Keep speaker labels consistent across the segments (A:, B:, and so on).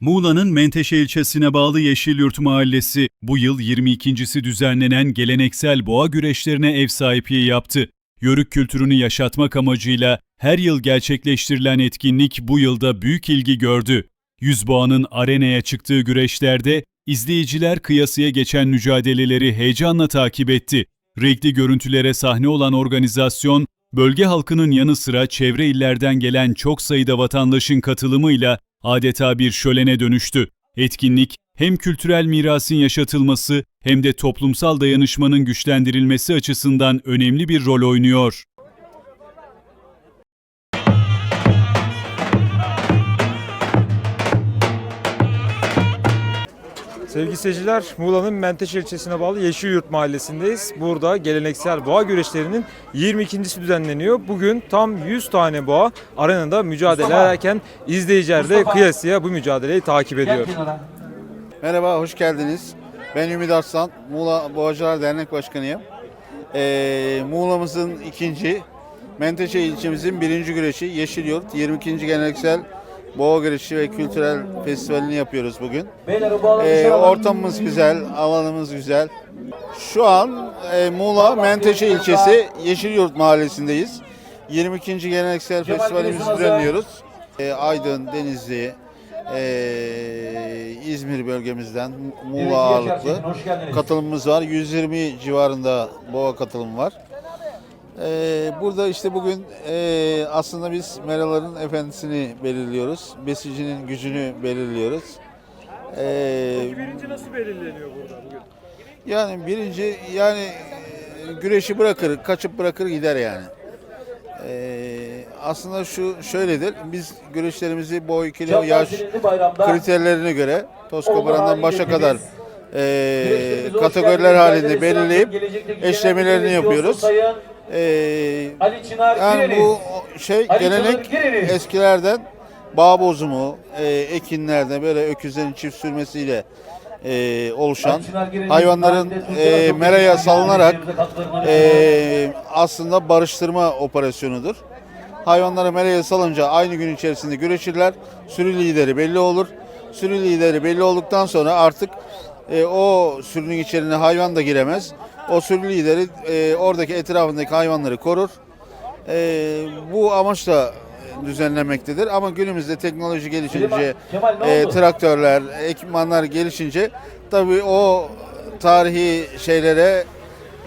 A: Muğla'nın Menteşe ilçesine bağlı Yeşilyurt Mahallesi bu yıl 22.si düzenlenen geleneksel boğa güreşlerine ev sahipliği yaptı. Yörük kültürünü yaşatmak amacıyla her yıl gerçekleştirilen etkinlik bu yılda büyük ilgi gördü. Yüzboğa'nın arenaya çıktığı güreşlerde izleyiciler kıyasıya geçen mücadeleleri heyecanla takip etti. Renkli görüntülere sahne olan organizasyon, bölge halkının yanı sıra çevre illerden gelen çok sayıda vatandaşın katılımıyla adeta bir şölene dönüştü. Etkinlik hem kültürel mirasın yaşatılması hem de toplumsal dayanışmanın güçlendirilmesi açısından önemli bir rol oynuyor.
B: Sevgili seyirciler, Muğla'nın Menteşe ilçesine bağlı Yeşilyurt mahallesindeyiz. Burada geleneksel boğa güreşlerinin 22.si düzenleniyor. Bugün tam 100 tane boğa arenada mücadele ederken izleyiciler de kıyasıya bu mücadeleyi takip ediyor.
C: Merhaba, hoş geldiniz. Ben Ümit Arslan, Muğla Boğacılar Dernek Başkanıyım. Ee, Muğla'mızın ikinci, Menteşe ilçemizin birinci güreşi Yeşilyurt 22. Geleneksel Boğa Güreşi ve Kültürel Festivalini yapıyoruz bugün. Ee, ortamımız güzel, alanımız güzel. Şu an e, Muğla Menteşe ilçesi Yeşilyurt mahallesindeyiz. 22. Geleneksel Festivalimizi düzenliyoruz. Ee, Aydın, Denizli, ee, İzmir bölgemizden Muğla ağırlıklı katılımımız var. 120 civarında boğa katılım var. Ee, burada işte bugün ee, aslında biz meraların efendisini belirliyoruz. Besicinin gücünü belirliyoruz. Ee,
B: Birinci nasıl belirleniyor burada bugün?
C: yani birinci yani e, güreşi bırakır, kaçıp bırakır gider yani. Ee, aslında şu şöyledir. Biz güreşlerimizi boy, kilo, yaş kriterlerine göre toz koparandan başa kadar e, kategoriler halinde belirleyip eşlemelerini yapıyoruz.
D: Ali Çınar
C: yani bu şey gelenek eskilerden bağ bozumu, e, ekinlerde böyle öküzlerin çift sürmesiyle e, oluşan hayvanların e, meraya salınarak e, aslında barıştırma operasyonudur. Hayvanları meraya salınca aynı gün içerisinde güreşirler. Sürü lideri belli olur. Sürü lideri belli olduktan sonra artık e, o sürünün içerisine hayvan da giremez. O sürü lideri e, oradaki etrafındaki hayvanları korur. E, bu amaçla düzenlenmektedir. Ama günümüzde teknoloji gelişince,
D: Kemal
C: e, traktörler, ekipmanlar gelişince tabii o tarihi şeylere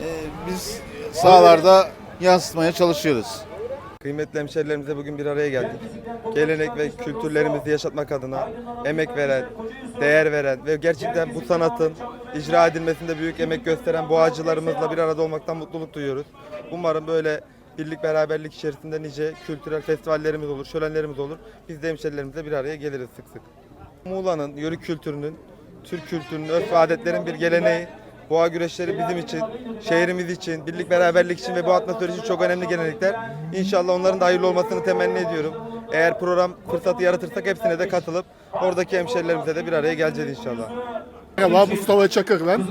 C: e, biz sahalarda yansıtmaya çalışıyoruz.
B: Kıymetli hemşerilerimize bugün bir araya geldik. Gelenek ve kültürlerimizi yaşatmak adına emek veren, değer veren ve gerçekten bu sanatın icra edilmesinde büyük emek gösteren boğacılarımızla bir arada olmaktan mutluluk duyuyoruz. Umarım böyle birlik beraberlik içerisinde nice kültürel festivallerimiz olur, şölenlerimiz olur. Biz de hemşerilerimizle bir araya geliriz sık sık. Muğla'nın yörük kültürünün, Türk kültürünün, örf ve adetlerin bir geleneği. Boğa güreşleri bizim için, şehrimiz için, birlik beraberlik için ve bu atmosfer için çok önemli gelenekler. İnşallah onların da hayırlı olmasını temenni ediyorum. Eğer program fırsatı yaratırsak hepsine de katılıp oradaki hemşerilerimize de bir araya geleceğiz inşallah.
E: Merhaba Mustafa Çakır ben.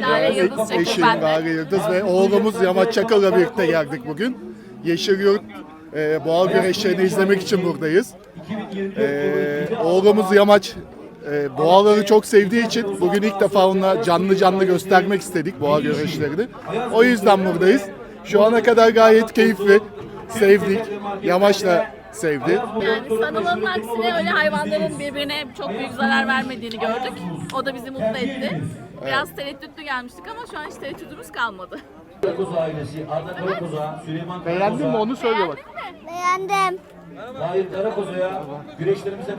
F: Lale Yıldız Çakır
E: Eşim
F: ben de.
E: Lale Yıldız ve oğlumuz Yamaç Çakır'la birlikte geldik bugün. Yeşilyurt e, boğa güreşlerini izlemek için buradayız. E, oğlumuz Yamaç e, boğaları çok sevdiği için bugün ilk defa onunla canlı canlı göstermek istedik boğa güreşlerini. O yüzden buradayız. Şu ana kadar gayet keyifli, sevdik. Yamaç da sevdi.
F: Yani sanılanın aksine öyle hayvanların birbirine çok büyük zarar vermediğini gördük. O da bizi mutlu etti. Biraz tereddütlü gelmiştik ama şu an hiç tereddütümüz kalmadı.
D: Karakoz ailesi, Arda Karakoz'a, Süleyman
E: Beğendin mi onu söyle bak.
F: Beğendin mi?
G: Beğendim.
D: Tahir Karakoz'a güreşlerimize.